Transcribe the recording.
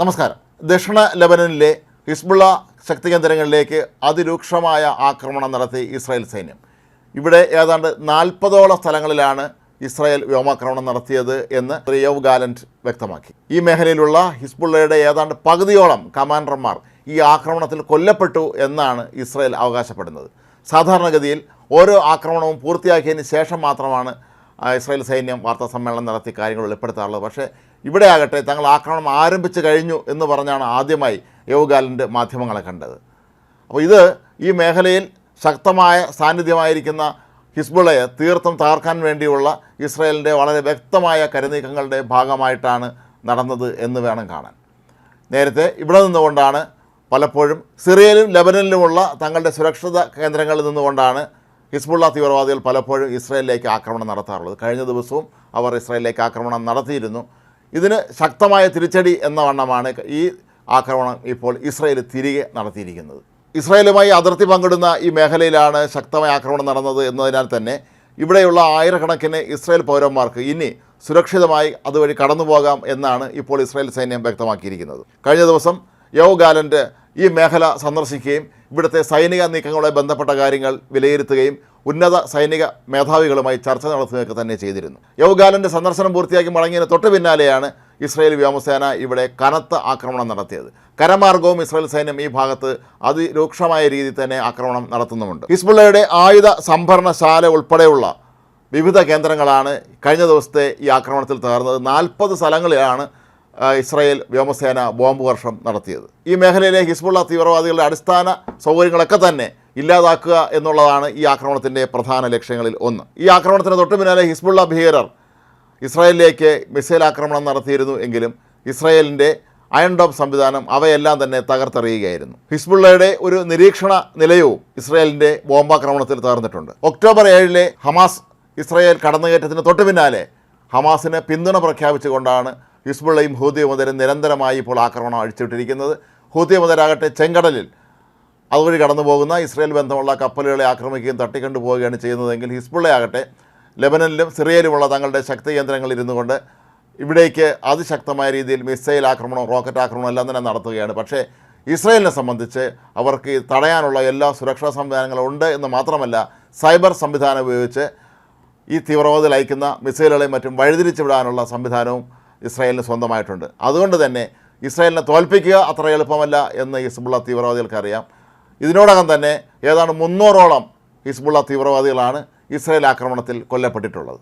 നമസ്കാരം. ദക്ഷിണ ലബനനിലെ ഹിസ്ബുള്ള ശക്തി കേന്ദ്രങ്ങളിലേക്ക് അതിരൂക്ഷമായ ആക്രമണം നടത്തി ഇസ്രായേൽ സൈന്യം. ഇവിടെ ഏതാണ്ട് നാൽപ്പതോളം സ്ഥലങ്ങളിലാണ് ഇസ്രായേൽ വ്യോമാക്രമണം നടത്തിയത് എന്ന് റിയോവ് ഗാലന്റ് വ്യക്തമാക്കി. ഈ മേഖലയിലുള്ള ഹിസ്ബുള്ളയുടെ ഏതാണ്ട് പകുതിയോളം കമാൻഡർമാർ ഈ ആക്രമണത്തിൽ കൊല്ലപ്പെട്ടു എന്നാണ് ഇസ്രായേൽ അവകാശപ്പെടുന്നത്. സാധാരണഗതിയിൽ ഓരോ ആക്രമണവും പൂർത്തിയാക്കിയതിന് ശേഷം മാത്രമാണ് ഇസ്രായേൽ സൈന്യം വാർത്താ സമ്മേളനം നടത്തി കാര്യങ്ങൾ വെളിപ്പെടുത്താറുള്ളത്. പക്ഷേ ഇവിടെ ആകട്ടെ തങ്ങൾ ആക്രമണം ആരംഭിച്ചു കഴിഞ്ഞു എന്ന് പറഞ്ഞാണ് ആദ്യമായി യോഗാലിന്റെ മാധ്യമങ്ങളെ കണ്ടത്. അപ്പോൾ ഇത് ഈ മേഖലയിൽ ശക്തമായ സാന്നിധ്യമായിരിക്കുന്ന ഹിസ്ബുള്ളയെ തീർത്തും തകർക്കാൻ വേണ്ടിയുള്ള ഇസ്രയേലിന്റെ വളരെ വ്യക്തമായ കരുനീക്കങ്ങളുടെ ഭാഗമായിട്ടാണ് നടന്നത് എന്ന് വേണം കാണാൻ. നേരത്തെ ഇവിടെ നിന്നുകൊണ്ടാണ് പലപ്പോഴും സിറിയയിലും ലബനനിലുമുള്ള തങ്ങളുടെ സുരക്ഷിത കേന്ദ്രങ്ങളിൽ നിന്നുകൊണ്ടാണ് ഹിസ്ബുള്ള തീവ്രവാദികൾ പലപ്പോഴും ഇസ്രയേലിലേക്ക് ആക്രമണം നടത്താറുള്ളത്. കഴിഞ്ഞ ദിവസവും അവർ ഇസ്രയേലിലേക്ക് ആക്രമണം നടത്തിയിരുന്നു. ഇതിന് ശക്തമായ തിരിച്ചടി എന്ന വണ്ണമാണ് ഈ ആക്രമണം ഇപ്പോൾ ഇസ്രയേൽ തിരികെ നടത്തിയിരിക്കുന്നത്. ഇസ്രയേലുമായി അതിർത്തി പങ്കിടുന്ന ഈ മേഖലയിലാണ് ശക്തമായ ആക്രമണം നടന്നത് എന്നതിനാൽ തന്നെ ഇവിടെയുള്ള ആയിരക്കണക്കിന് ഇസ്രയേൽ പൗരന്മാർക്ക് ഇനി സുരക്ഷിതമായി അതുവഴി കടന്നു പോകാം എന്നാണ് ഇപ്പോൾ ഇസ്രായേൽ സൈന്യം വ്യക്തമാക്കിയിരിക്കുന്നത്. കഴിഞ്ഞ ദിവസം യോ ഗാലന്റ് ഈ മേഖല സന്ദർശിക്കുകയും ഇവിടുത്തെ സൈനിക നീക്കങ്ങളുമായി ബന്ധപ്പെട്ട കാര്യങ്ങൾ വിലയിരുത്തുകയും ഉന്നത സൈനിക മേധാവികളുമായി ചർച്ച നടത്തുകയൊക്കെ തന്നെ ചെയ്തിരുന്നു. യോഗാലന്റെ സന്ദർശനം പൂർത്തിയാക്കി മടങ്ങിയതിന് തൊട്ട് പിന്നാലെയാണ് ഇസ്രായേൽ വ്യോമസേന ഇവിടെ കനത്ത ആക്രമണം നടത്തിയത്. കരമാർഗവും ഇസ്രായേൽ സൈന്യം ഈ ഭാഗത്ത് അതിരൂക്ഷമായ രീതിയിൽ തന്നെ ആക്രമണം നടത്തുന്നുമുണ്ട്. ഹിസ്ബുള്ളയുടെ ആയുധ സംഭരണശാല ഉൾപ്പെടെയുള്ള വിവിധ കേന്ദ്രങ്ങളാണ് കഴിഞ്ഞ ദിവസത്തെ ഈ ആക്രമണത്തിൽ തകർന്നത്. നാൽപ്പത് സ്ഥലങ്ങളിലാണ് ഇസ്രായേൽ വ്യോമസേന ബോംബ് വർഷം നടത്തിയത്. ഈ മേഖലയിലെ ഹിസ്ബുള്ള തീവ്രവാദികളുടെ അടിസ്ഥാന സൗകര്യങ്ങളൊക്കെ തന്നെ ഇല്ലാതാക്കുക എന്നുള്ളതാണ് ഈ ആക്രമണത്തിന്റെ പ്രധാന ലക്ഷ്യങ്ങളിൽ ഒന്ന്. ഈ ആക്രമണത്തിന് തൊട്ട് പിന്നാലെ ഹിസ്ബുള്ള ഭീകരർ ഇസ്രായേലിലേക്ക് മിസൈൽ ആക്രമണം നടത്തിയിരുന്നു എങ്കിലും ഇസ്രായേലിന്റെ അയൺ ഡോം സംവിധാനം അവയെല്ലാം തന്നെ തകർത്തെറിയുകയായിരുന്നു. ഹിസ്ബുള്ളയുടെ ഒരു നിരീക്ഷണ നിലയവും ഇസ്രായേലിന്റെ ബോംബാക്രമണത്തിൽ തകർന്നിട്ടുണ്ട്. ഒക്ടോബർ ഏഴിലെ ഹമാസ് ഇസ്രായേൽ കടന്നുകയറ്റത്തിന് തൊട്ടു പിന്നാലെ ഹമാസിന് പിന്തുണ പ്രഖ്യാപിച്ചുകൊണ്ടാണ് ഹിസ്ബുള്ളയും ഹൂതി മുതലും നിരന്തരമായി ഇപ്പോൾ ആക്രമണം അഴിച്ചുവിട്ടിരിക്കുന്നത്. ഹൂതി മുതലാകട്ടെ ചെങ്കടലിൽ അതുവഴി കടന്നു പോകുന്ന ഇസ്രയേൽ ബന്ധമുള്ള കപ്പലുകളെ ആക്രമിക്കുകയും തട്ടിക്കൊണ്ടു പോവുകയാണ് ചെയ്യുന്നതെങ്കിൽ ഹിസ്ബുള്ളയാകട്ടെ ലെബനനിലും സിറിയയിലുമുള്ള തങ്ങളുടെ ശക്തി കേന്ദ്രങ്ങളിൽ ഇരുന്നു കൊണ്ട് ഇവിടേക്ക് അതിശക്തമായ രീതിയിൽ മിസൈൽ ആക്രമണം റോക്കറ്റ് ആക്രമണം എല്ലാം തന്നെ നടത്തുകയാണ്. പക്ഷേ ഇസ്രയേലിനെ സംബന്ധിച്ച് അവർക്ക് തടയാനുള്ള എല്ലാ സുരക്ഷാ സംവിധാനങ്ങളും ഉണ്ട് എന്ന് മാത്രമല്ല സൈബർ സംവിധാനം ഉപയോഗിച്ച് ഈ തീവ്രവാദികൾ അയക്കുന്ന മിസൈലുകളെയും മറ്റും വഴിതിരിച്ചു വിടാനുള്ള സംവിധാനവും ഇസ്രായേലിന് സ്വന്തമായിട്ടുണ്ട്. അതുകൊണ്ട് തന്നെ ഇസ്രായേലിനെ തോൽപ്പിക്കുക അത്ര എളുപ്പമല്ല എന്ന് ഹിസ്ബുള്ള തീവ്രവാദികൾക്ക് അറിയാം ഇതിനോടകം തന്നെ ഏതാണ്ട് മുന്നൂറോളം ഹിസ്ബുള്ള തീവ്രവാദികളാണ് ഇസ്രയേൽ ആക്രമണത്തിൽ കൊല്ലപ്പെട്ടിട്ടുള്ളത്.